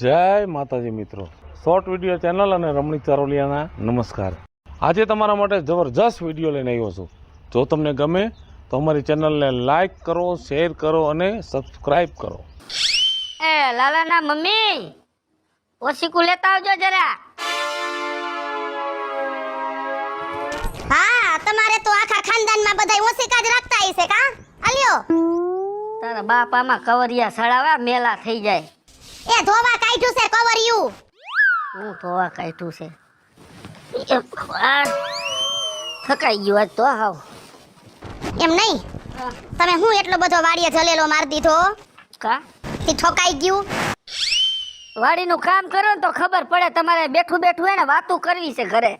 જય માતાજી મિત્રો. શોર્ટ વીડિયો ચેનલ અને રમણીક ચારોલિયાના નમસ્કાર. આજે તમારા માટે જબરજસ્ત વીડિયો લઈને આવ્યો છું. જો તમને ગમે તો અમારી ચેનલને લાઈક કરો શેર કરો અને સબસ્ક્રાઈબ કરો. એ લાલાના મમ્મી ઓશીકું લેતા આવજો જરા. હા તમારે તો આખા ખાનદાનમાં બધા ઓશિકા જ રાખતા હશે કા? અલ્યો તારા બાપ આમાં કવરિયા સડાવા મેલા થઈ જાય. એ ધોવા કાઢ્યું છે કવરિયું હું ધોવા કાઢ્યું છે? થકાઈ ગયો આજ તો હાવ. એમ નહીં? તમે હું એટલો બધો વાડીએ જલેલો માર દીધો? કા? તે ઠોકાઈ ગયું? વાડીનું કામ કરો ને તો ખબર પડે તમારે બેઠું બેઠું એને વાતું કરવી છે ઘરે.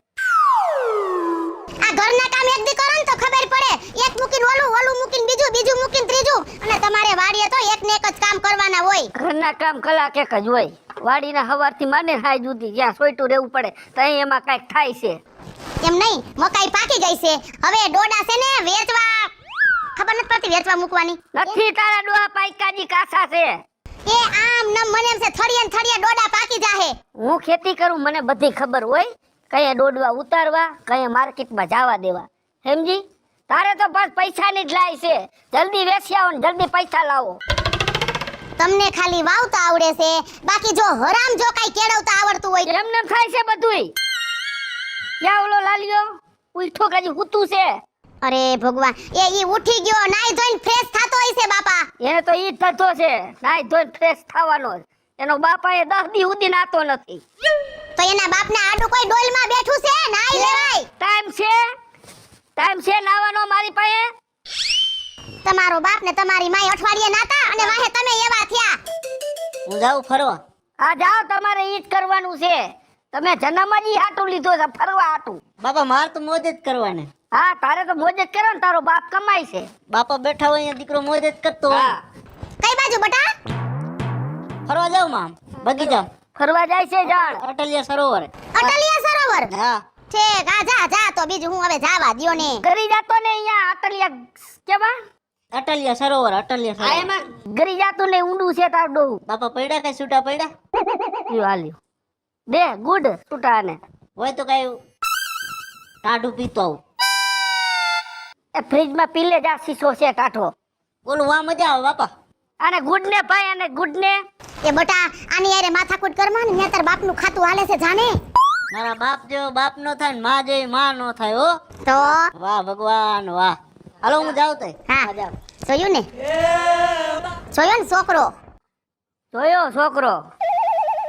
આ ઘરના કામ એક દી કરો ને તો ખબર પડે એક મૂકીને ઓલું ઓલું મૂકીને બીજું બીજું મૂકીને ત્રીજું. અને તમારે વાડીએ તો એક ને એક જ કામ કરવાના હોય. ઘરના કામ કલાક એક જ હોય. વાડીના હવારથી માને હાય જુદી જ્યાં સોયટું રહેવું પડે ત્યાં એમાં કાંઈક થાય છે. એમ નહીં મકાઈ પાકી ગઈ છે. હવે ડોડા છે ને વેચવા. ખબર નથી પડતી વેચવા મૂકવાની. નથી તારા ડોહા પાઈકાજી કાસા છે. એ આમ ન મને એમ છે થળિયે થળિયે ડોડા પાકી જાહે. હું ખેતી કરું મને બધી ખબર હોય. કયા ડોડવા ઉતારવા કયા માર્કેટમાં જવા દેવા. સમજી તારે તો બસ પૈસાની જ લાય છે. જલ્દી વેચી આવો ને જલ્દી પૈસા લાવો. તમને ખાલી વાવતા આવડે છે. બાકી જો હરામ જો કાઈ કેળવતા આવડતું હોય એમને થાય છે બધુંય. ક્યાં ઓલો લાલ્યો? ઉઠો કાજી હુતું છે? અરે ભગવાન એ ઈ ઉઠી ગયો નાઈ ધોઈને ફ્રેશ થાતો હોય છે બાપા. એને તો ઈ થતો છે. નાઈ ધોઈને ફ્રેશ થવાનો. એનો બાપા એ દસ દી સુધી નાતો નથી. તો એના બાપને આડું કોઈ ડોલમાં બેઠું છે? નાઈ લેવાય. ટાઈમ છે? ટાઈમ છે નાવાનો મારી પાસે? તમારો બાપ ને તમારી માય અઠવાડિયે નાતા અને વાહે તમે એવા થયા. હું જાઉં ફરવા. આ જાઓ તમારે ઈ જ કરવાનું છે. તમે જન્મ જ ઈ હાટું લીધો છે ફરવા હાટું. બાપા માર તો મોજ જ કરવાને. હા તારે તો મોજ જ કરો ને તારો બાપ કમાય છે. બાપા બેઠા હોય અહીંયા દીકરો મોજ જ કરતો હોય. હા. કઈ બાજુ બટા? ફરવા જાઉં મામ. બગીચા. ફરવા જાય છે જાણ. અટલિયા સરોવર. અટલિયા સરોવર? હા. ઠીક આ જા જા તો બીજું હું હવે જાવા દ્યો ને. ગરી જાતો ને અહીંયા અટલિયા કેવા? અટલિયા સરોવર અટલિયા આ સરોવર. એમાં ગરી જાતું ને ઊંડું છે તાર ડોહું. બાપા પડ્યા કઈ છૂટા પડ્યા? લ્યો આલ્યો બે ગુડ ટૂટાને હોય તો કઈ ટાઢું પીતો આવું. એ ફ્રીજમાં પીલે જા શીશો છે ટાઠો બોલું વા મજા આવે બાપા. અને ગુડ ને ભાઈ અને ગુડ ને. એ બટા આની યારે માથાકૂટ કરમાં ને તાર બાપનું ખાતું હાલે છે જાને? મારા બાપ જેવો બાપ નો થાય ને માં જેવી માં નો થાય હો. તો? વાહ ભગવાન વાહ. હાલો હું જાઉં તઈ. હા. જોયું ને? જોયો ને છોકરો? જોયો છોકરો.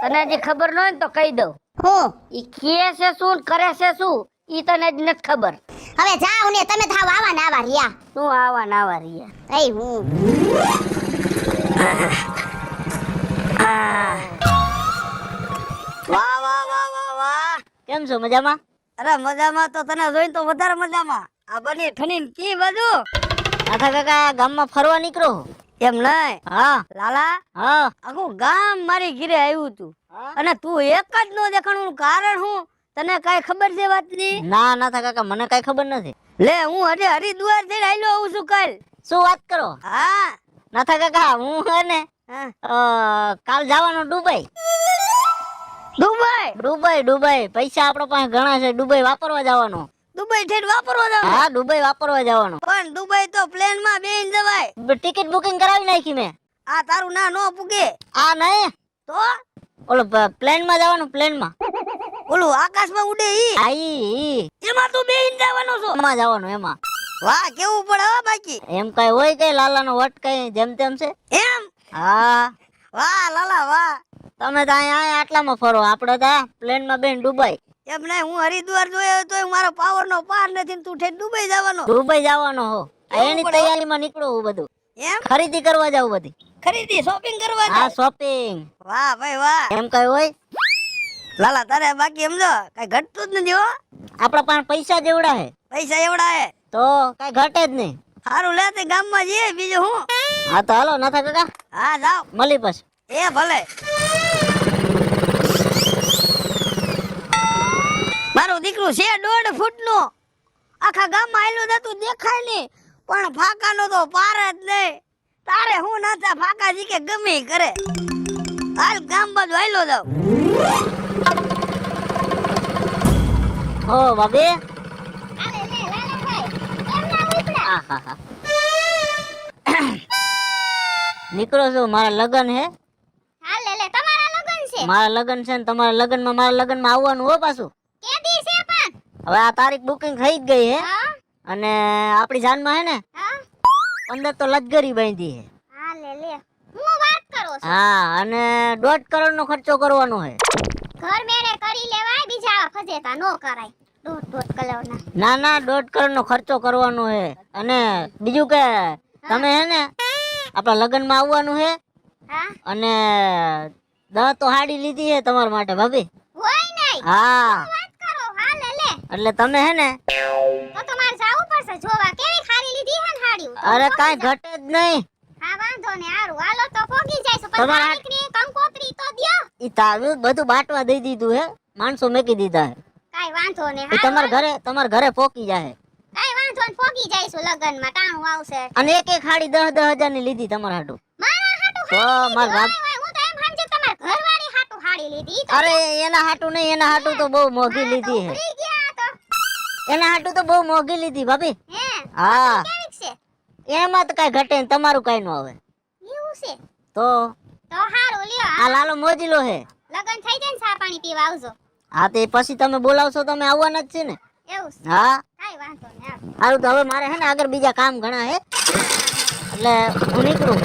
તને હજી ખબર ન હોય ને તો કહી દઉં. હું. ઈ કે છે શું કરે છે શું? ઈ તને જ નથી ખબર. હવે જાવ ને તમે થાવ આવા ને આવા રહ્યા. શું આવા ને આવા રહ્યા. એ હું. વાહ કેમ છો? મજામાં? અરે મજામાં તો તને જોઈને તો વધારે મજામાં. આ બની ઠણી કી બાજુ? આખા કાકા ગામમાં ફરવા નીકળો. એમ નહીં? હા. લાલા? હા. આખું ગામ મારી ઘીરે આવ્યું તું. અને તું એક જ નો દેખાણું કારણ હું? તને કઈ ખબર છે વાતની ના? ના થા કાકા મને કઈ ખબર નથી. લે હું હજી હરિદ્વારથી આવેલો આવું છું કાલ. શું વાત કરો? હા. નાથા કાકા હું હે ને. કાલ જવાનું દુબઈ દુબઈ દુબઈ દુબઈ. પૈસા આપણા પાસે ઘણા છે. દુબઈ વાપરવા જવાનું. દુબઈ થઈને વાપરવા જવાનું. હા દુબઈ વાપરવા જવાનું. પણ દુબઈ તો પ્લેનમાં બેન જવાય ટિકિટ બુકિંગ કરાવી નાખી મેં. આ તારું ના નો પૂગે. આ નહીં. તો? ઓલો પ્લેનમાં જવાનું પ્લેનમાં ઓલું આકાશમાં ઉડે ઈ. આઈ. એમાં તું બેન જવાનો છો. એમાં જવાનું એમાં. વાહ કેવું પડે હો બાકી. એમ કઈ હોય કઈ લાલાનો વટ કઈ જેમ તેમ છે? એમ? હા. વાહ લાલા વાહ. તમે તો અહીંયા આટલામાં ફરો. આપડે તો પ્લેનમાં બેન ડુબાઈ એમ નહીં હું હરિદ્વાર જોયો તો મારો પાવર નો પાર નથી તું ઠેઠ દુબઈ જવાનો. દુબઈ જવાનો હો. એની તૈયારીમાં નીકળો હું બધું. એમ? ખરીદી કરવા જાવ બધી. ખરીદી શોપિંગ કરવા હા શોપિંગ વાહ ભાઈ વાહ. એમ કઈ હોય? લાલા તારે બાકી સમજો કઈ ઘટતું જ નથી હો. આપડા પાસે પૈસા જેવડા હે. પૈસા એવડા હે. તો કઈ ઘટે જ નહીં. સારું લે તે ગામમાં જઈએ બીજું હું હા તો હાલો નાથા કાકા. હા જાવ મળી પછી. એ ભલે. મારું દીકરું છે દોઢ ફૂટનું આખા ગામમાં આયલું જતું દેખાય નહીં પણ ફાકાનો તો પાર જ નહીં તારે હું નાતા ફાકા જી કે ગમે કરે. હાલ ગામ બાજુ હાલો જાવ ઓ બાબે. નીકળો છો મારા લગન હે? હાલે તમારા છે. મારા લગન છે ને તમારા લગનમાં મારા લગનમાં આવવાનું હો પાછું. હવે આ તારીખ બુકિંગ થઈ જ ગઈ હે. અને આપણી જાનમાં હે ને અંદર તો લજગરી બાંધી હે. હા લે હું વાત કરો છો? હા અને દોઢ કરોડ નો ખર્ચો કરવાનો હે. ઘર મેરે કરી લેવાય બીજા ફજેતા નો કરાય. દોઢ દોઢ કલરના ના ના દોઢ કરોડ નો ખર્ચો કરવાનો હે. અને બીજું કે તમે હે ને આપણા લગ્નમાં આવવાનું હે. અને દહ તો હાડી લીધી હે તમારા માટે ભાભી. હા. લે એટલે તમે હે ને તો તમારે જાવું પડશે જોવા. કેવી ખારી લીધી હે હાડી? અરે કાઈ ઘટે જ નહીં. હા વાંધો ને હારું. હાલો તો પોગી જાય પણ તમારા- માલિકની કંકોત્રી તો દ્યો. ઈ તારું બધું બાટવા દઈ દીધું હે. માણસો મેકી દીધા હે. કાઈ વાંધો ને હા તમાર ઘરે તમારા ઘરે પોકી જાય કાઈ વાંધો ને પોગી જાઈશું લગનમાં ટાણું આવશે. અને એક એક હાડી દસ દસ હજારની લીધી તમારા હાટુ. મારા હાટુ તો માર બાપ હું તો એમ સમજે તમાર ઘરવાળી હાટુ હાડી લીધી. અરે એના હાટુ નહીં એના હાટુ તો બહુ મોંઘી લીધી હે. એના હાટુ તો બહુ મોંઘી લીધી ભાભી. હા એમાં તો કઈ ઘટે ને તમારું કઈ ન આવે. એવું છે? તો? તો હારું લ્યો આ લાલો મોજીલો હે. લગન થઈ જાય ને ચા પાણી પીવા આવજો. હા તે પછી તમે બોલાવશો તમે આવવાના જ છે ને. એવું હા. કાઈ વાંધો નહીં હારું. તો હવે મારે હે ને આગળ બીજા કામ ઘણા હે. એટલે હું નીકળું.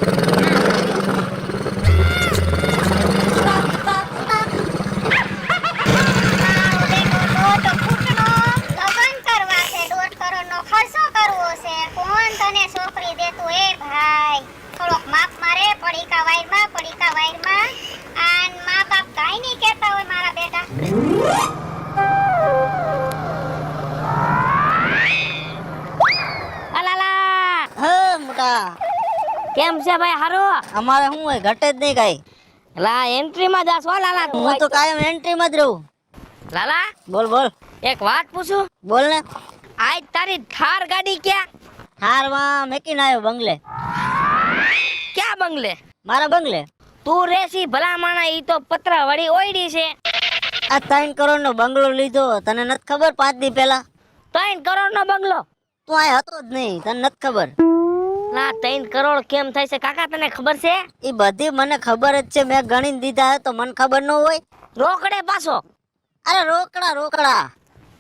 અમારે શું હોય ઘટે જ નહીં કઈ. લા એન્ટ્રી માં જાશો લાલા હું તો કાયમ એન્ટ્રી માં જ રહું. લાલા? બોલ બોલ. એક વાત પૂછું? બોલ ને. આજ તારી થાર ગાડી ક્યાં? હારમાં મેકીને આવ્યો બંગલે. ક્યાં બંગલે? મારા બંગલે. તું રેસી ભલા માણા ઈ તો પત્ર વળી ઓયડી છે. આ ત્રણ કરોડ નો બંગલો લીધો તને નથી ખબર? પાંચ દી પહેલા. ત્રણ કરોડ નો બંગલો? તું આ હતો જ નહીં તને નથી ખબર. ના ત્રણ કરોડ કેમ થાય છે? કાકા તને ખબર છે? એ બધી મને ખબર જ છે. મેં ગણીને દીધા તો મને ખબર ન હોય. રોકડે પાછો. અરે રોકડા રોકડા.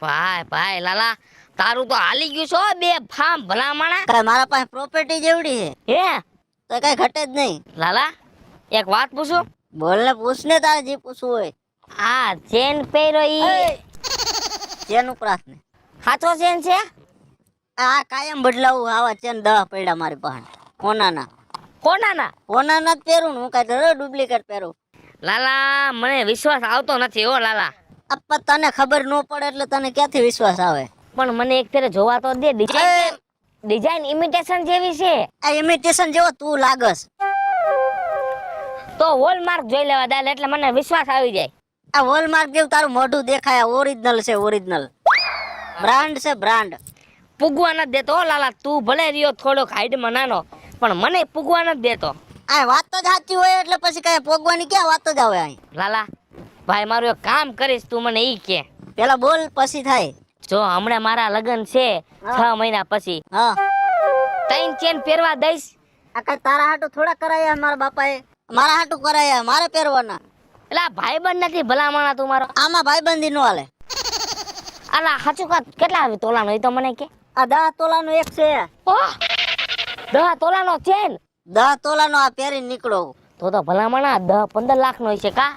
ભાઈ ભાઈ લાલા તારું તો હાલી ગયું છો બે ફાર્મ ભલા માણા કાંઈ મારા પાસે પ્રોપર્ટી જેવડી છે? હે? તો કઈ ઘટે જ નહીં. લાલા એક વાત પૂછું? બોલ ને પૂછ ને તારે જે પૂછવું હોય. આ ચેન પહેરો ઈ. ચેન ઉપરાસ ને સાચો ચેન છે? આ કાયમ બદલાવું આવા ચેન દહ પડ્યા મારી પાસે. કોનાના? કોનાના? કોનાના જ પહેરું હું કાંઈ ડુપ્લિકેટ પહેરું. લાલા મને વિશ્વાસ આવતો નથી હો લાલા. પણ તને ખબર ન પડે એટલે તને ક્યાંથી વિશ્વાસ આવે? પણ મને એક ફેરે જોવા તો દે ડિઝાઇન ડિઝાઇન ઇમિટેશન જેવી છે. આ ઇમિટેશન જેવો તું લાગસ. તો હોલમાર્ક જોઈ લેવા દાલ એટલે મને વિશ્વાસ આવી જાય. આ હોલમાર્ક જેવું તારું મોઢું દેખાય ઓરિજિનલ છે ઓરિજિનલ બ્રાન્ડ છે બ્રાન્ડ પૂગવા નથી દેતો. લાલા તું ભલે રહ્યો થોડોક હાઈટમાં નાનો પણ મને પૂગવા નથી દેતો. આ વાત જ સાચી હોય એટલે પછી કઈ પોગવાની ક્યાં વાત જ આવે અહીં? લાલા ભાઈ મારું એક કામ કરીશ તું મને ઈ કે. પેલા બોલ પછી થાય. જો હમણાં મારા લગ્ન છે છ મહિના પછી. હા. ત્રણ ચેન પહેરવા દઈશ. આ કઈ તારા હાટુ થોડા કરાયા મારા બાપાએ? મારા હાટુ કરાયા મારે પહેરવાના. એટલે ભાઈ ભાઈબંધ નથી ભલા માણા તું મારો. આમાં ભાઈબંધી નો હાલે. આલા હાચું કાત કેટલા આવે તોલાનો એ તો મને કે. આ દહ તોલાનો એક છે. દહ તોલાનો ચેન દહ તોલાનો આ પહેરીને નીકળો. તો તો ભલામણ આ દહ પંદર લાખનો છે કા?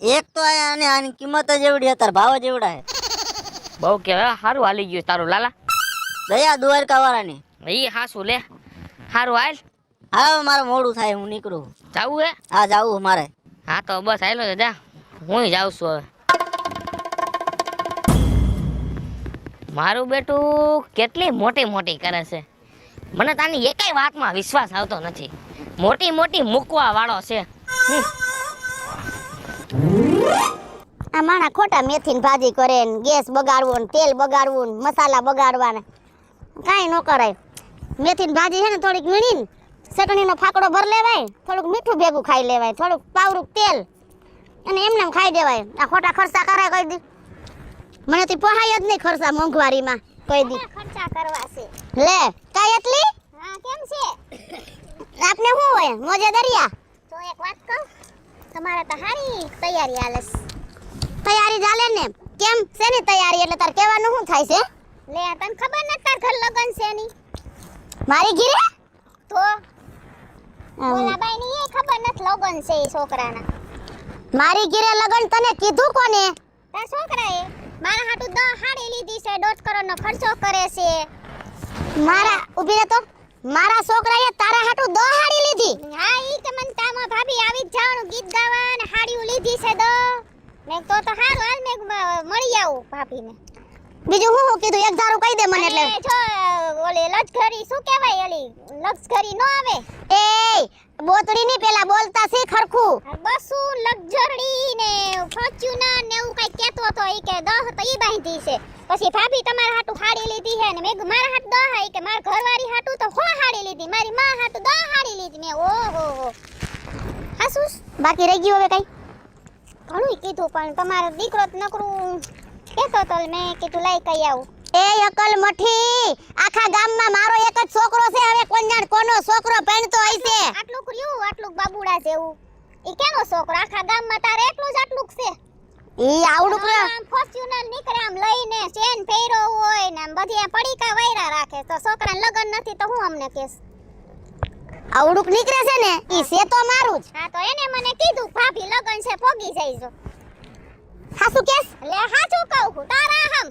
એક તો અને આની કિંમત જ એવડી અત્યારે ભાવ જ એવડા હે બહુ કેવાય સારું હાલી ગયું તારું લાલા. દયા દ્વારકા વાળાની એ હાસું લે. સારું હાલ. હા મારે મોડું થાય હું નીકળું. જાવું હે? હા જાવું મારે. હા તો બસ હાલો જા. હું જાઉં છું હવે. મારું બેટું કેટલી મોટી મોટી કરે છે. મને તાની એકેય વાતમાં વિશ્વાસ આવતો નથી. મોટી મોટી મૂકવા વાળો છે. આ માણા ખોટા મેથીની ભાજી કરે ને ગેસ બગાડવો ને તેલ બગાડવું ને મસાલા બગાડવા ને કાંઈ ન કરાય. મેથીની ભાજી છે ને થોડીક વીણીને ચટણીનો ફાકડો ભર લેવાય, થોડુંક મીઠું ભેગું ખાઈ લેવાય, થોડુંક પાવરું તેલ. અને એમને ખાઈ દેવાય. આ ખોટા ખર્ચા કરાય કોઈ દી. મને તો પોહાય જ નહીં ખર્ચા મોંઘવારીમાં કોઈ દી. ખર્ચા કરવા છે? લે કાંઈ એટલી? હા કેમ છે? આપને શું હોય? મોજે દરિયા? તો એક વાત કહું તમારે તો હારી તૈયારી હાલે તૈયારી ચાલે ને કેમ? શેની તૈયારી? એટલે તાર કહેવાનું શું થાય છે? લે તને ખબર નથી તાર ઘર લગન છે ની મારી ઘીરે? તો? ઓલા બાઈ ની એ ખબર નથી લગન છે એ છોકરાના. મારી ઘીરે લગન તને કીધું કોને? તાર છોકરાએ? મારા હાટુ દહ હાડી લીધી છે દોઢ કરોડનો ખર્ચો કરે છે. મારા ઊભી રહે તો. મારા છોકરાએ તારા હાટુ દો હાડી લીધી. હા ઈ કે મન તામાં ભાભી આવી જ જવાનું ગીત ગાવા ને હાડીઓ લીધી છે દો મેં તો તો હારું હાલ મેં મળી આવું ભાભીને. બીજું હું હું કીધું એક ધારું કહી દે મને એટલે. જો ઓલી લજઘરી શું કહેવાય ઓલી લક્ષઘરી નો આવે? એ બોતડી ની પેલા બોલતા શીખ ખરખું બસુ લક્ઝરી ને ફોર્ચ્યુનર ને એવું કઈ કેતો હતો ઈ કે દહ તો ઈ બાંધી છે. પછી ભાભી તમારા હાટુ હાડી લીધી હે ને મેં મારા હાટ દહ હે કે મારા ઘરવાળી હાટુ તો હો હાડી લીધી? મારી માં હાટુ દહ હાડી લીધી મેં. ઓહો હો. હાસુસ. બાકી રહી ગયું હવે કઈ? ઘણું કીધું પણ તમારો દીકરો તો નકરું કેતો તો મેં કીધું લઈ કઈ આવું. એ અકલ મઠી આખા ગામમાં મારો એક જ છોકરો છે હવે કોણ જાણ કોનો છોકરો પહેણતો હશે આટલું રહ્યું આટલું બાબુડા જેવું. ઈ કેનો છોકરો? આખા ગામમાં તારે એટલું જ આટલું છે? ઈ આવડું કરે આમ ફોર્ચ્યુનર નીકળે આમ લઈને ચેન પહેરો હોય ને આમ બધી આ પડીકા વાયરા રાખે તો છોકરાને લગન નથી તો હું અમને કેસ આવડું નીકળે છે ને ઈ છે તો મારું જ. હા તો એને મને કીધું ભાભી લગન છે પોગી જઈજો. હાસુ કેસ? લે હાચું કહું છું તારા હમ.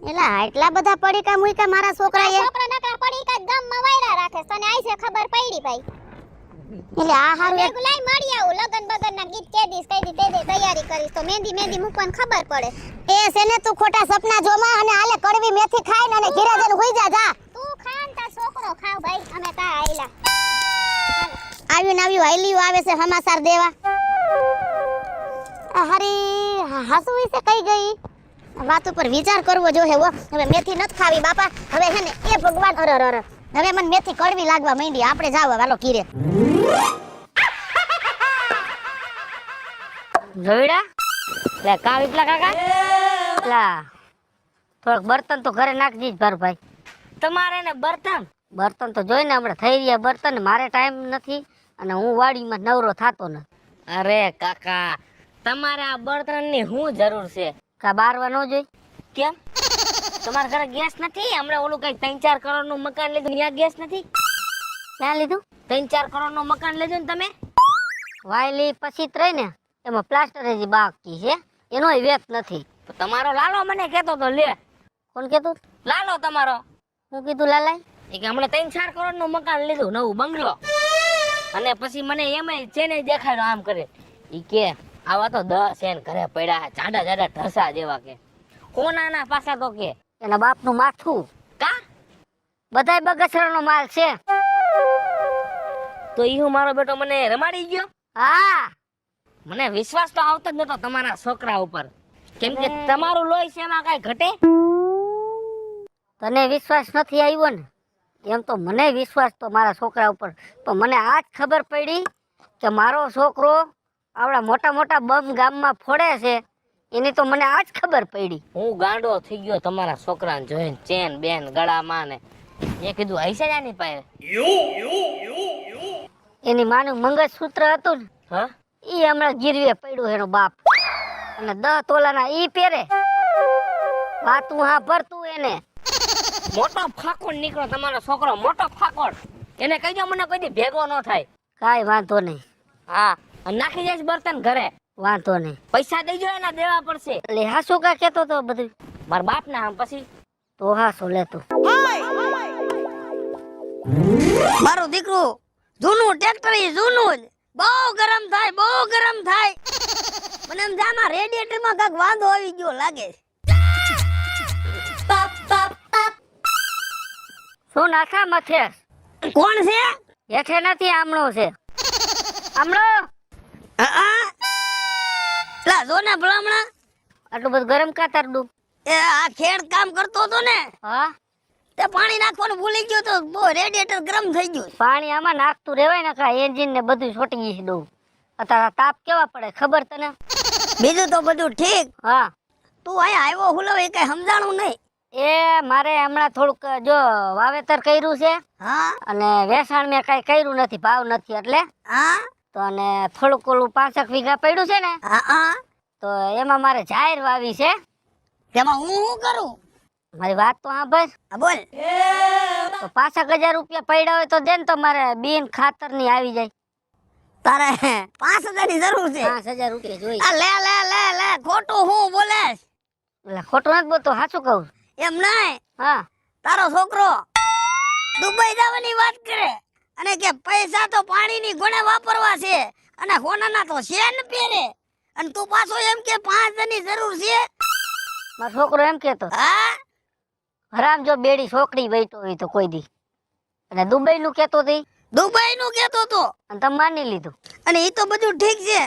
એલા એટલા બધા પડીકા મુઈકા મારા છોકરાએ? છોકરા નકરા પડીકા ગામમાં વાયરા રાખે તને આઈ છે ખબર પડી ભાઈ? એટલે આ હારું એક ગુલાઈ મળી આવું લગન બગન ના ગીત કે દીસ કઈ દી તે દે તૈયારી કરીશ તો મહેંદી મહેંદી મૂકવાની ખબર પડે. એ સેને તું ખોટા સપના જોમાં અને આલે કડવી મેથી ખાઈ ને અને ઘીરે જઈને હોઈ જા જા. તું ખાન તા છોકરો ખાવ ભાઈ અમે તા આયલા. આવ્યું ને આવ્યું હાલ્યું આવે છે સમાચાર દેવા. હરી હાસુ વિશે કઈ ગઈ? વાત ઉપર વિચાર કરવો જોઈએ હો. હવે મેથી નથી ખાવી બાપા. હવે હે ને એ ભગવાન અરે અરે હવે મને મેથી કડવી લાગવા માંડી. આપણે જાવ વાલો કીરે. જોઈડા લે કા વિપલા કાકા? લા થોડોક બર્તન તો ઘરે નાખજી જ ભાઈ. તમારે ને બર્તન? બર્તન તો જોઈને આપણે થઈ રહ્યા બર્તન. મારે ટાઈમ નથી અને હું વાડીમાં નવરો થતો ને અરે કાકા તમારે આ બર્તનની શું જરૂર છે? કા બારવા ન જોઈ? કેમ? તમારા ઘરે ગેસ નથી? હમણાં ઓલું કઈ ત્રણ ચાર કરોડનું મકાન લીધું, ત્યાં ગેસ નથી? ક્યાં લીધું? ત્રણ ચાર કરોડનું મકાન લીધું ને તમે? વાયલી, પછી ત્રય ને એમાં પ્લાસ્ટર હજી બાકી છે. એનોય વેત નથી. તમારો લાલો મને કેતો તો લે. કોણ કેતો લાલો તમારો. હું કીધું લાલાઈ એ કે હમણાં ત્રણ ચાર કરોડનું મકાન લીધું, નવું બંગલો. અને પછી મને એમાં છે ને દેખાડ્યો આમ કરે. ઈ કે આવા તો દસ એન ઘરે પડ્યા જાડા જાડા ઢસા જેવા કે. કોનાના પાસા તો કે? એના બાપનું માથું. કા? બધાય બગસરાનો માલ છે. તો ઈ હું મારો બેટો મને રમાડી ગયો? હા. મને વિશ્વાસ તો આવતો જ નતો તમારા છોકરા ઉપર. કેમ કે તમારું લોહી છે એમાં કઈ ઘટે? તને વિશ્વાસ નથી આવ્યો ને? એમ તો મને વિશ્વાસ તો મારા છોકરા ઉપર. તો મને આજ ખબર પડી કે મારો છોકરો આવડા મોટા મોટા બમ ગામમાં ફોડે છે એની તો મને આજ ખબર પડી. હું ગાંડો થઈ ગયો તમારા છોકરાને જોઈને ચેન બેન ગળામાં ને. એ કીધું હૈસે જાની પાસે? એની માનું મંગળસૂત્ર હતું ને હા? ઈ હમણાં ગીરવે પડ્યું એનો બાપ. અને દહ તોલાના ઈ પહેરે. વાતું હા ભરતું એને. મોટો ફાકોડ નીકળો તમારો છોકરો મોટો ફાકોડ. એને કહી દો મને કોઈ દી ભેગો ન થાય. કાંઈ વાંધો નહીં. હા. નાખી જાય બર્તન ઘરે. વાંધો નહીં. પૈસા દેજો એના દેવા પડશે. એટલે હાસુ કા કેતો તો બધું? મારા બાપ ના આમ પછી. તો હાસો લેતો મારું દીકરું જૂનું ટ્રેક્ટર ઈ જૂનું જ. બહુ ગરમ થાય બહુ ગરમ થાય. મને એમ જામાં રેડિયેટરમાં કંઈક વાંધો આવી ગયો લાગે શું નાખા મથે કોણ છે? હેઠે નથી આમણો છે. આમણો? હા લા જો ને ભલામણા આટલું બધું ગરમ કા તારડું એ આ ખેડ કામ કરતો હતો ને. હા? તે પાણી નાખવાનું ભૂલી ગયો તો બહુ રેડિયેટર ગરમ થઈ ગયું. પાણી આમાં નાખતું રહેવાય ને કા એન્જિન ને બધું છોટી ગઈ દઉં અત્યારે તાપ કેવા પડે ખબર તને? બીજું તો બધું ઠીક. હા. તું અહીંયા આવ્યો હુલો એ કઈ સમજાણું નહીં. એ મારે હમણાં થોડુંક જો વાવેતર કર્યું છે. હા? અને વેસાણ મેં કઈ કર્યું નથી ભાવ નથી એટલે. હા? તો અને થોડુંક ઓલું પાંસઠ વીઘા પડ્યું છે ને હા હા. તો એમાં મારે જાહેર વાવી છે. તેમાં હું શું કરું? મારી વાત તો હા બોલ. તો પાસઠ હજાર રૂપિયા પડ્યા હોય તો દે ને તો મારે બિન ખાતરની આવી જાય. તારે પાંચ હજારની જરૂર છે. પાંચ હજાર રૂપિયા જોઈએ. આ લે લે લે લે ખોટું હું બોલે એટલે ખોટું નથી બોલતો સાચું કહું. એમ નહીં? હા. તારો છોકરો દુબઈ જવાની વાત કરે. અને કે પૈસા તો પાણીની ગુણે વાપરવા છે. અને હોનાના તો છે ને પહેરે અને તું પાછો એમ કે પાંચની જરૂર છે? મારો છોકરો એમ કેતો હા? હરામ જો બેડી છોકરી બેઠો હોય તો કોઈ દી. અને દુબઈ નું કેતો હતી દુબઈ નું કેતો તો. અને તમે માની લીધું. અને એ તો બધું ઠીક છે.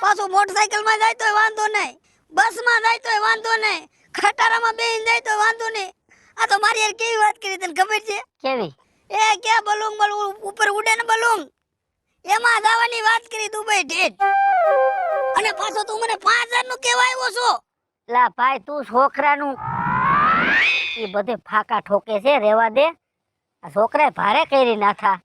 પાછું મોટરસાયકલમાં જાય તોય વાંધો નહીં. બસમાં જાય તોય વાંધો નહીં. ખટારામાં બેહીને જાય તો વાંધો નહીં. આ તો મારી યાર કેવી વાત કરી તને ખબર છે? કેવી? એ કે બલૂંગ બલૂંગ ઉપર ઉડે ને બલૂંગ એમાં જવાની વાત કરી દુબઈ ઢેટ અને પાછો તું મને પાંચ હજારનું કેવા આવ્યો છો? લા ભાઈ તું છોકરાનું એ બધે ફાકા ઠોકે છે રેવા દે. આ છોકરાએ ભારે કરી નાખા.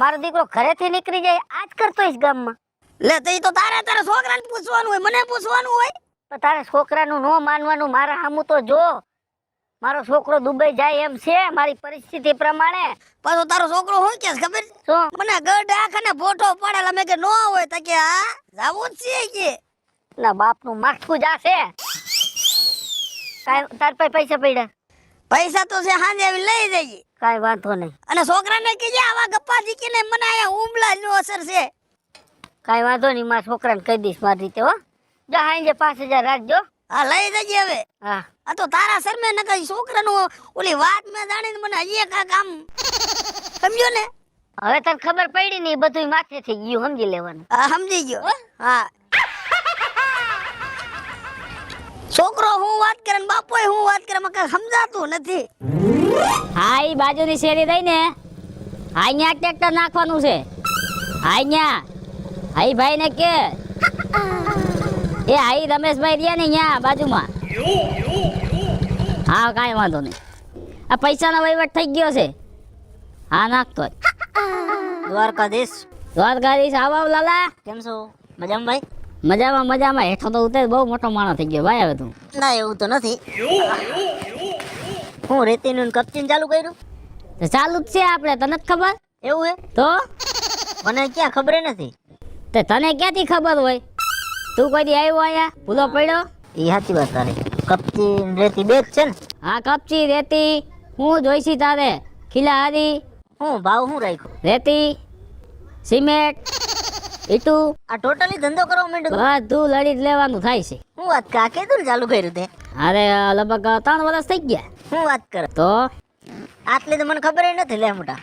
મારો દીકરો ઘરેથી નીકળી જાય આજ કરતો હોઈશ ગામમાં. લે તો તો તારે તારા છોકરાને પૂછવાનું હોય મને પૂછવાનું હોય. પણ તારે છોકરાનું નો માનવાનું મારા હામું તો જો. મારો છોકરો દુબઈ જાય એમ છે મારી પરિસ્થિતિ પ્રમાણે. પાછો તારો છોકરો હોય કે ખબર? શું? મને ગઢ આખાને ફોટો પડેલા મેં કે નો હોય તો કે હા જાવું જ છે કે. ના બાપનું માથું જાશે કાઈ તાર પાસે પૈસા પડ્યા? પૈસા તો છે હાંજે આવી લઈ જઈએ. કાંઈ વાંધો નહીં. અને છોકરાને કીજે આવા ગપ્પા જીકીને મને આયા ઉમલા નો અસર છે. કાંઈ વાંધો નહીં મારા છોકરાને કહી દઈશ મારી રીતે હો. જા હાંજે પાંચ હજાર રાખજો. હા લઈ જજે હવે. હા. આ તો તારા સર મેં નકર છોકરાનું ઓલી વાત મેં જાણીને મને હજી એક કામ સમજ્યો ને? હવે તને ખબર પડી નહીં બધું માથે થઈ ગયું સમજી લેવાનું. હા સમજી ગયો. હા? છોકરો હું વાત કરે ને બાપો હું વાત કરે મને કાંઈ સમજાતું નથી. હા એ બાજુની શેરી દઈ ને. અહીંયા ટ્રેક્ટર નાખવાનું છે. અહીંયા હાઈ ભાઈ ને કે. એ હાઈ રમેશભાઈ રહ્યા ને અહીંયા બાજુમાં. હા કાંઈ વાંધો નહીં. આ પૈસાનો વહીવટ થઈ ગયો છે. હા નાખતો. દ્વારકાધીશ. દ્વારકાધીશ આવો આવો લાલા. કેમ છો? મજામાં ભાઈ? મજામાં મજામાં. હેઠો તો ઉતર બહુ મોટો માણસ થઈ ગયો. ભાઈ હવે તું. ના એવું તો નથી. હું રેતીનું કપચીન ચાલુ કર્યું? તો ચાલુ જ છે આપણે તને જ ખબર? એવું હે? તો? મને ક્યાં ખબર નથી. તે તને ક્યાંથી ખબર હોય? તું કોઈ દી આવ્યો અહીંયા? ભૂલો પડ્યો? એ સાચી વાત તારી. કપચી રેતી બે છે ને? હા કપચી રેતી. હું જોઈશી તારે? ખીલા હારી. હું ભાવ હું રાખ્યો? રેતી સિમેન્ટ ઈટું. આ ટોટલી ધંધો કરવા માંડ્યો બધું લડી લેવાનું થાય છે. હું વાત કા કેતું ચાલુ કર્યું તે? અરે લગભગ ત્રણ વર્ષ થઈ ગયા. હું વાત કર. તો? આટલી તો મને ખબર નથી લે મોટા.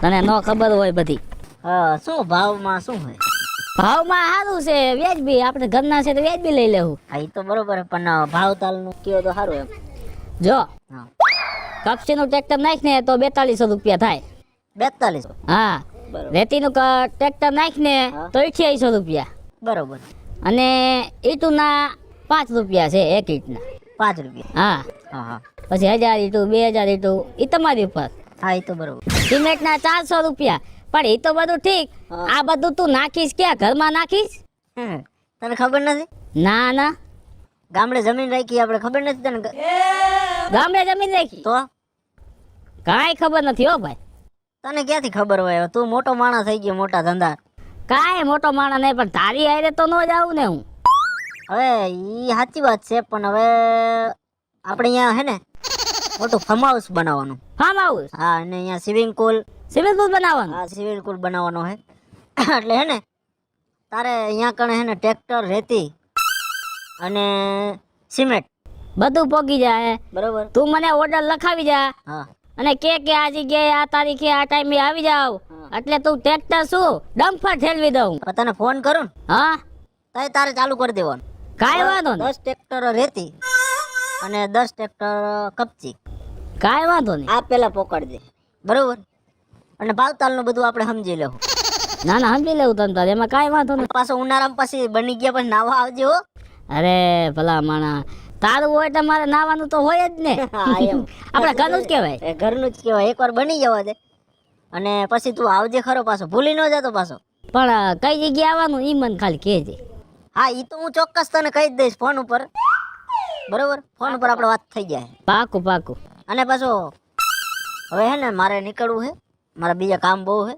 તને ન ખબર હોય બધી. હા શું ભાવમાં શું હોય? ભાવમાં સારું છે વ્યાજબી. આપણે ઘરના છે તો વ્યાજબી લઈ લેવું. હા એ તો બરોબર પણ ભાવ તાલનું કયો તો સારું એમ. જો હા. કપચીનું ટ્રેક્ટર નાખ ને તો બેતાલીસો રૂપિયા થાય. બેતાલીસ? હા. રેતીનું ટ્રેક્ટર નાખ ને હા. તો અઠ્યાવીસો રૂપિયા. બરોબર. અને ઈટુના પાંચ રૂપિયા છે એક ઈટના. પાંચ રૂપિયા? હા. હા હા. પછી હજાર ઈટુ બે હજાર ઈટું એ તમારી ઉપર. હા એ તો બરોબર. સિમેન્ટના ચારસો રૂપિયા. પણ એ તો બધું ઠીક. આ બધું તું નાખીશ ક્યાં? ઘરમાં નાખીશ. તને ખબર નથી? ના ના. ગામડે જમીન રાખી આપણે ખબર નથી તને ગામડે જમીન રાખી? તો? કાંઈ ખબર નથી હો ભાઈ. તને ક્યાંથી ખબર હોય? તું મોટો માણસ થઈ ગયો મોટા ધંધા. કાંઈ મોટો માણસ નહીં પણ તારી હારે તો ન આવું ને હું. હવે ઈ સાચી વાત છે પણ હવે આપણે અહીંયા હે ને મોટું ફાર્મ હાઉસ બનાવવાનું. ફાર્મ હાઉસ હા અને અહીંયા સ્વિમિંગ પુલ સ્વિમિંગ પુલ બનાવવાનું? હા સ્વિમિંગ પુલ બનાવવાનો હે. એટલે હે ને તારે અહીંયા કણે હે ને ટ્રેક્ટર રેતી અને સિમેન્ટ બધું પોગી જાય. બરોબર. તું મને ઓર્ડર લખાવી જા. હા. અને કે કે આ જગ્યાએ આ તારીખે આ ટાઈમે આવી જાવ. એટલે તું ટ્રેક્ટર શું? ડમ્ફર ઠેલવી દઉં. તને ફોન કરું હા. તારે તારે ચાલુ કરી દેવાનું. કાંઈ વાંધો દસ ટ્રેક્ટર રેતી અને દસ ટ્રેક્ટર કપચી. કાંઈ વાંધો નહીં. આ પહેલા પોકાડી દે. બરોબર? અને ભાવતાલનું બધું આપણે સમજી લેવું. ના ના સમજી લેવું તમ તારે. એમાં કાંઈ વાંધો નહીં. પાછો ઉનાળામાં પછી બની ગયા પછી નાવા આવજે અરે ભલા માણા. તારું હોય તો મારે નાવાનું તો હોય જ ને. હા, એમ. આપણે ઘરનું જ કહેવાય. ઘરનું જ કહેવાય. એકવાર બની જવા દે. અને પછી તું આવજે ખરો પાછો. ભૂલી ન જતો પાછો. પણ કઈ જગ્યાએ આવવાનું? એ મને ખાલી કહેજે. હા એ તો હું ચોક્કસ તને કહી જ દઈશ ફોન ઉપર. બરોબર? ફોન ઉપર આપણે વાત થઈ જાય. પાકું પાકું. અને પાછો હવે હે ને મારે નીકળવું છે મારા બીજા કામ બહુ છે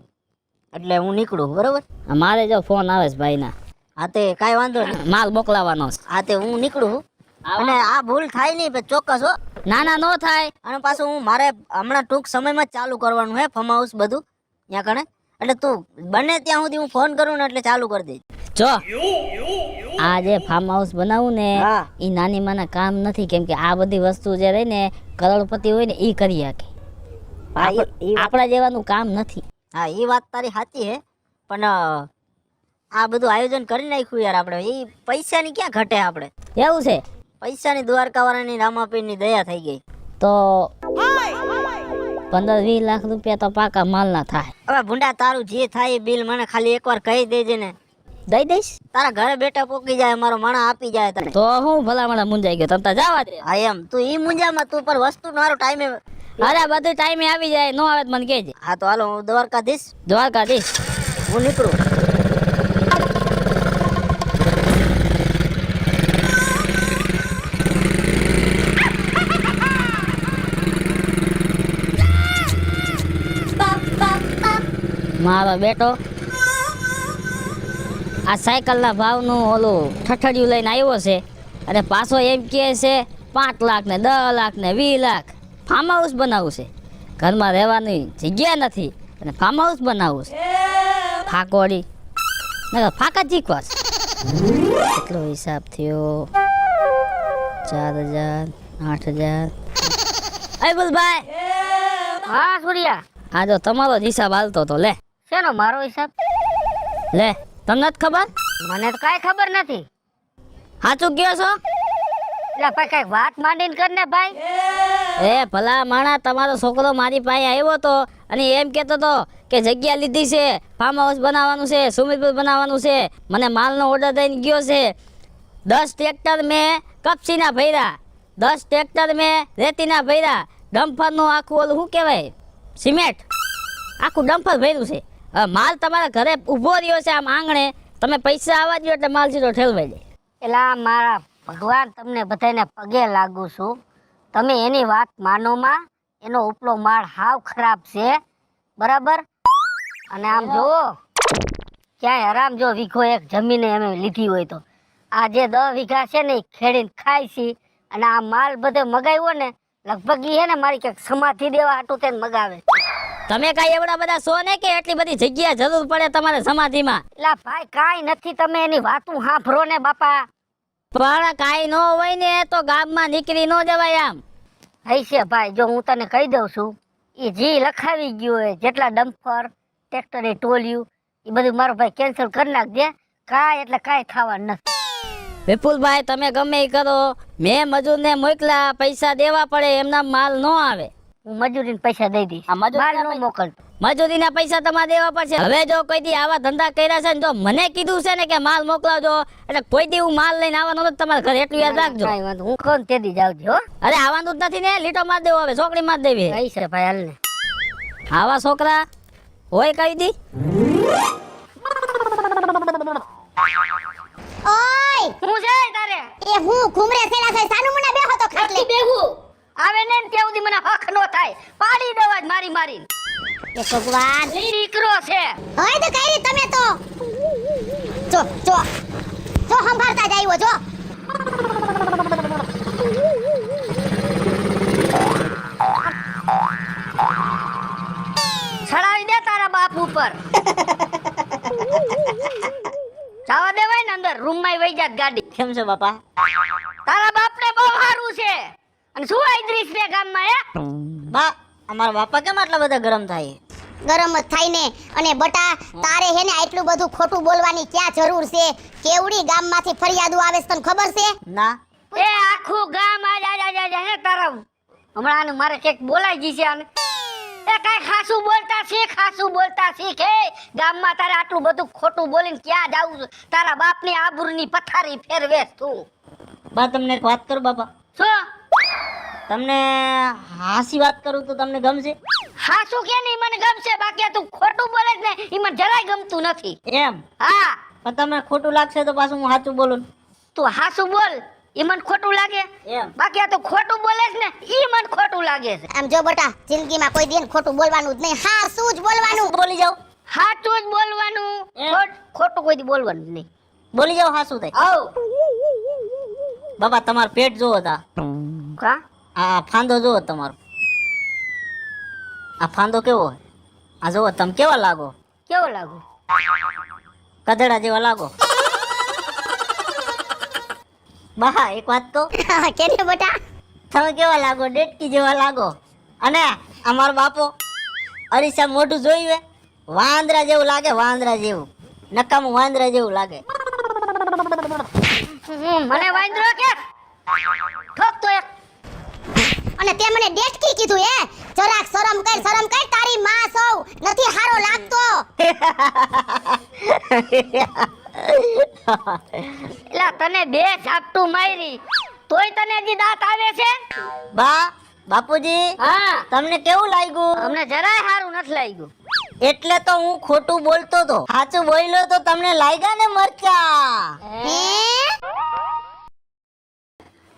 એટલે હું નીકળું બરોબર? મારે જો ફોન આવે છે ભાઈના. હા તે કાંઈ વાંધો નહીં. માલ મોકલાવાનો છે. હા તે હું નીકળું અને આ ભૂલ થાય નહીં પણ ચોક્કસ હો. ના ના નો થાય. અને પાછું હું મારે હમણાં ટૂંક સમયમાં જ ચાલુ કરવાનું હે ફાર્મ હાઉસ બધું ત્યાં કણે. એટલે તું બને ત્યાં સુધી હું ફોન કરું ને એટલે ચાલુ કરી દઈશ. જો આ જે ફાર્મ હાઉસ બનાવું ને એ નાની માના કામ નથી કેમ કે આ બધી વસ્તુ જે રહી ને કરોડપતિ હોય ને એ કરી શકે. આપણા જેવાનું કામ નથી. હા એ વાત તારી સાચી હે પણ આ બધું આયોજન કરી નાખ્યું યાર આપણે. એ પૈસાની ક્યાં ઘટે આપણે? એવું છે? પૈસાની દ્વારકાવાળાની રામાપીરની દયા થઈ ગઈ. તો પંદર વીસ લાખ રૂપિયા તો પાકા માલના થાય. હવે ભૂંડા તારું જે થાય એ બિલ મને ખાલી એકવાર કહી દેજે ને. દઈ દઈશ. તારા ઘરે બેઠા પોકી જાય મારો માણા આપી જાય તને. તો હું ભલા માણા મુંજાઈ ગયો તમતા જવા દે. હા એમ. તું ઈ મુંજામાં તું પર વસ્તુ મારો ટાઈમે અરે બધું ટાઈમે આવી જાય નો આવે મને કહેજે. હા તો હાલો હું દ્વારકાધીશ. દ્વારકાધીશ. હું નીકળું. મારો બેટો. આ સાયકલના ભાવનું ઓલું ઠઠડિયું લઈને આવ્યો છે. અને પાછો એમ કહે છે પાંચ લાખ ને દસ લાખ ને વીસ લાખ. ફાર્મ હાઉસ બનાવવું છે. ઘરમાં રહેવાની જગ્યા નથી અને ફાર્મ હાઉસ બનાવવું છે. ફાકોડી. ફાકા છે. કેટલો હિસાબ થયો? ચાર હજાર આઠ હજાર. અય બોલભાઈ! હા સૂર્યા. આ જો તમારો જ હિસાબ હાલતો તો લે. શેનો મારો હિસાબ? લે. તમને જ ખબર? મને તો કાંઈ ખબર નથી. સાચું કયો છો? એટલે ભાઈ વાત માંડીને કર ને ભાઈ. એ ભલા માણા તમારો છોકરો મારી પાસે આવ્યો તો અને એમ કહેતો તો કે જગ્યા લીધી છે ફાર્મ હાઉસ બનાવવાનું છે સ્વિમિંગ પુલ બનાવવાનું છે મને માલનો ઓર્ડર દઈને ગયો છે. દસ ટ્રેક્ટર મેં કપસીના ભર્યા. દસ ટ્રેક્ટર મેં રેતીના ભર્યા. ડમ્ફરનું આખું ઓલું શું કહેવાય? સિમેન્ટ. આખું ડમ્ફર ભર્યું છે. માલ તમારા ઘરે ઊભો રહ્યો છે આમ આંગણે તમે પૈસા આવવા દો એટલે માલ સીધો ઠેલવાઈ જાય. એટલે મારા ભગવાન તમને બધાને પગે લાગુ છું. તમે એની વાત માનોમાં એનો ઉપલો માળ હાવ ખરાબ છે. બરાબર? અને આમ જુઓ ક્યાંય આરામ જો વીઘો એક જમીને અમે લીધી હોય તો. આ જે દસ વીઘા છે ને એ ખેડીને ખાય છે. અને આ માલ બધે મગાવ્યો ને લગભગ એ છે ને મારી ક્યાંક સમાધિ દેવા હાટું તેને મગાવે. તમે કાંઈ એવડા બધા સો ને કે એટલી બધી જગ્યા જરૂર પડે તમારે સમાધિમાં? એલા ભાઈ કાંઈ નથી તમે એની વાતું સાંભળો ને બાપા. પણ કાંઈ ન હોય ને તો ગામમાં નીકળી ન જવાય આમ. હૈસે ભાઈ જો હું તને કહી દઉં છું એ જે લખાવી ગયું હોય જેટલા ડમ્પર ટ્રેક્ટર એ ટોલિયું એ બધું મારો ભાઈ કેન્સલ કરી નાખજે. કાંઈ એટલે કાંઈ થવાનું નથી. વિપુલભાઈ તમે ગમે એ કરો. મેં મજૂરને મોકલા પૈસા દેવા પડે એમના માલ ન આવે. હું મજૂરીને પૈસા દઈ દઈશ. આ મજૂર નો મોકલતો. મજૂરીના પૈસા તમારે દેવા પડશે. હવે જો કોઈ દી આવા ધંધા કર્યા છે ને તો મને કીધું છે ને કે માલ મોકલાવજો. એટલે કોઈ દી હું માલ લઈને આવવાનો નથી તમારા ઘરે એટલું યાદ રાખજો. કાંઈ વાંધો હું કોણ તે દી જાવજો હો. અરે આવવાનું જ નથી ને લીટો માર દેવો હવે છોકરી માર દેવી. હૈશે ભાઈ હાલ ને. આવા છોકરા હોય કઈ દી? ઓય! હું છે તારે? એ હું ઘુમરે સેલા છે સાનુ મને બેહો તો ખાટલે. બેહું. આવે ને ત્યાં સુધી મને હક નો થાય. પાડી દેવા જ મારી મારી. એ ભગવાન. દીકરો છે. હોય તો કઈ તમે તો. જો જો. જો સંભાળતા જાયો જો. છડાવી દે તારા બાપ ઉપર. જવા દેવાય ને અંદર. રૂમમાં વહી જાત ગાડી. કેમ છે બાપા? તારા બાપ ને બહુ સારું છે. અને શું આઈદ્રીસ રૂપિયા ગામમાં હે? બા અમારા બાપા કેમ આટલા બધા ગરમ થાય? ગરમ જ થાય ને. અને બટા તારે હે ને આટલું બધું ખોટું બોલવાની ક્યાં જરૂર છે? કેવડી ગામમાંથી ફરિયાદો આવે છે તને ખબર છે? ના. એ આખું ગામ આજ આજ આજ હે તારા હમણાં આને મારે કેક બોલાઈ ગઈ છે આને. એ કાંઈ ખાસું બોલતા શીખ ખાસું બોલતા શીખ હે? ગામમાં તારે આટલું બધું ખોટું બોલીને ક્યાં જાવું છે? તારા બાપની આબરૂની પથારી ફેરવેશ તું બા તમને એક વાત કરું બાપા. શું? તમને હાસી વાત કરું તો તમને ગમશે? હાસું કે નહીં? મને ગમશે. બાકી તું ખોટું બોલે છે ને એ મને જરાય ગમતું નથી. એમ? હા. પણ તમને ખોટું લાગશે તો પાછું હું સાચું બોલું તું હાસું બોલ. એ મને ખોટું લાગે. બાકી આ તો ખોટું બોલે છે ને એ મને ખોટું લાગે છે. આમ જો બેટા જિંદગીમાં કોઈ દિન ખોટું બોલવાનું જ નહીં. હા શું જ બોલવાનું. બોલી જાવ સાચું જ બોલવાનું. ખોટું કોઈ દી બોલવાનું જ નહીં. બોલી જાવ હાસું થાય. આવ બાપા તમારું પેટ જોવો તા. કા? આ ફાંદો જોવો તમારો. આ ફાંદો કેવો આ જોવો તમે કેવા લાગો? કેવો લાગો? કદડા જેવા લાગો. બા એક વાત કહો? કેને બેટા? તમે કેવા લાગો? ડેટકી જેવા લાગો? અને અમારો બાપો? અરીસા મોઢું જોયું વાંદરા જેવું લાગે વાંદરા જેવું. નકામું વાંદરા જેવું લાગે. મને વાંદરો કે. ઠોક તો એક. અને તે મને ડેટકી કીધું હે? જરાક શરમ કર શરમ કર તારી માં સૌ નથી હારો લાગતો. એલા તને બે ઝાપટું મારી. તોય તને હજી દાંત આવે છે? બા બાપુજી હા. તમને કેવું લાગ્યું? અમને જરાય સારું નથી લાગ્યું. એટલે તો હું ખોટું બોલતો તો. સાચું બોલ્યો તો તમને લાગ્યા ને મરચા?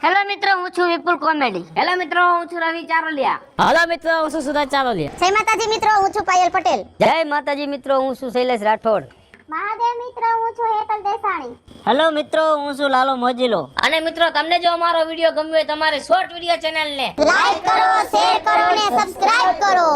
હેલો મિત્રો હું છું વિપુલ કોમેડી. હેલો મિત્રો હું છું રવિ ચારોલિયા હેલો મિત્રો હું છું સુધા ચારોલિયા જય માતાજી મિત્રો હું છું પાયલ પટેલ. જય માતાજી મિત્રો હું છું શૈલેષ રાઠોડ. મહાદેવ મિત્રો હું છું હેતલ દેસાણી. હેલો મિત્રો હું છું લાલો મોજીલો. અને મિત્રો તમને જો અમારો વીડિયો ગમ્યો હોય તમારે શોર્ટ વીડિયો ચેનલ ને લાઈક કરો શેર કરો ને સબસ્ક્રાઇબ કરો.